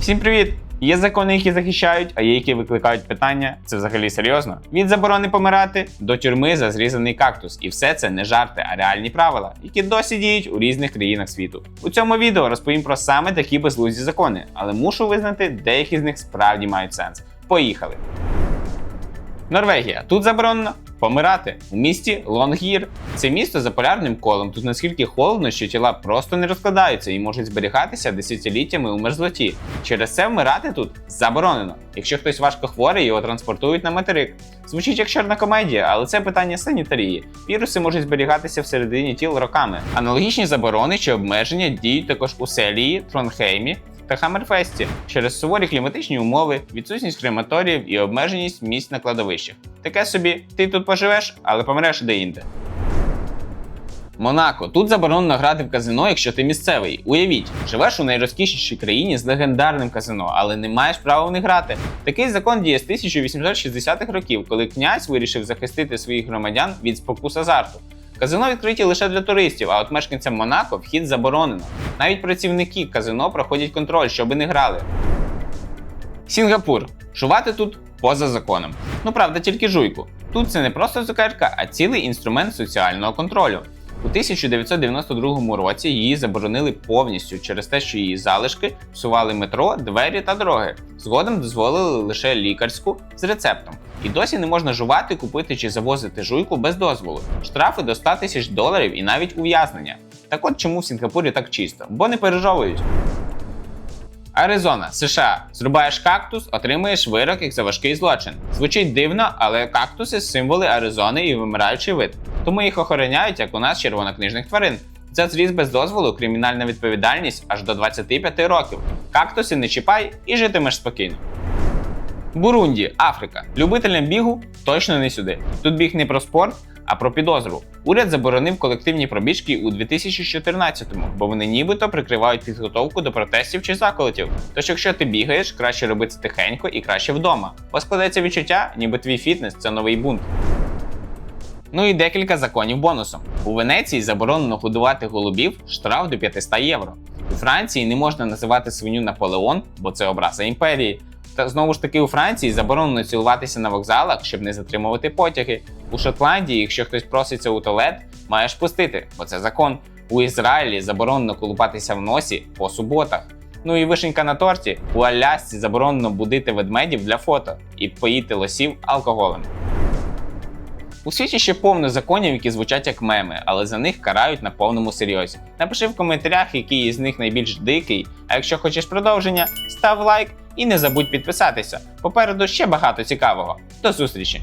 Всім привіт! Є закони, які захищають, а є які викликають питання. Це взагалі серйозно. Від заборони помирати до тюрми за зрізаний кактус. І все це не жарти, а реальні правила, які досі діють у різних країнах світу. У цьому відео розповім про саме такі безглузді закони, але мушу визнати, деякі з них справді мають сенс. Поїхали! Норвегія. Тут заборонено помирати у місті Лонгір. Це місто за полярним колом. Тут наскільки холодно, що тіла просто не розкладаються і можуть зберігатися десятиліттями у мерзлоті. Через це вмирати тут заборонено. Якщо хтось важко хворий, його транспортують на материк. Звучить як чорна комедія, але це питання санітарії. Віруси можуть зберігатися всередині тіл роками. Аналогічні заборони чи обмеження діють також у Селії, Тронхеймі, та Хаммерфесті через суворі кліматичні умови, відсутність крематоріїв і обмеженість місць на кладовищах. Таке собі, ти тут поживеш, але помреш де-інде. Монако. Тут заборонено грати в казино, якщо ти місцевий. Уявіть, живеш у найрозкішнішій країні з легендарним казино, але не маєш права в них грати. Такий закон діє з 1860-х років, коли князь вирішив захистити своїх громадян від спокус азарту. Казино відкриті лише для туристів, а от мешканцям Монако вхід заборонено. Навіть працівники казино проходять контроль, щоби не грали. Сінгапур. Жувати тут поза законом. Ну правда, тільки жуйку. Тут це не просто цукерка, а цілий інструмент соціального контролю. У 1992 році її заборонили повністю через те, що її залишки псували метро, двері та дороги. Згодом дозволили лише лікарську з рецептом. І досі не можна жувати, купити чи завозити жуйку без дозволу. Штрафи до 100 тисяч доларів і навіть ув'язнення. Так от чому в Сінгапурі так чисто? Бо не пережовують. Аризона, США. Зрубаєш кактус, отримаєш вирок як за важкий злочин. Звучить дивно, але кактуси символи Аризони і вимираючий вид. Тому їх охороняють, як у нас червонокнижних тварин. За зріз без дозволу кримінальна відповідальність аж до 25 років. Кактуси не чіпай і житимеш спокійно. Бурунді, Африка. Любителям бігу точно не сюди. Тут біг не про спорт, а про підозру. Уряд заборонив колективні пробіжки у 2014-му, бо вони нібито прикривають підготовку до протестів чи заколотів. Тож, якщо ти бігаєш, краще робити тихенько і краще вдома. Бо складається відчуття, ніби твій фітнес це новий бунт. Ну і декілька законів бонусом. У Венеції заборонено годувати голубів штраф до 500 євро. У Франції не можна називати свиню Наполеон, бо це образа імперії. Та знову ж таки у Франції заборонено цілуватися на вокзалах, щоб не затримувати потяги. У Шотландії, якщо хтось проситься у туалет, маєш пустити, бо це закон. У Ізраїлі заборонено колупатися в носі по суботах. Ну і вишенька на торті. У Алясці заборонено будити ведмедів для фото і поїти лосів алкоголем. У світі ще повно законів, які звучать як меми, але за них карають на повному серйозі. Напиши в коментарях, який із них найбільш дикий. А якщо хочеш продовження, став лайк і не забудь підписатися. Попереду ще багато цікавого. До зустрічі!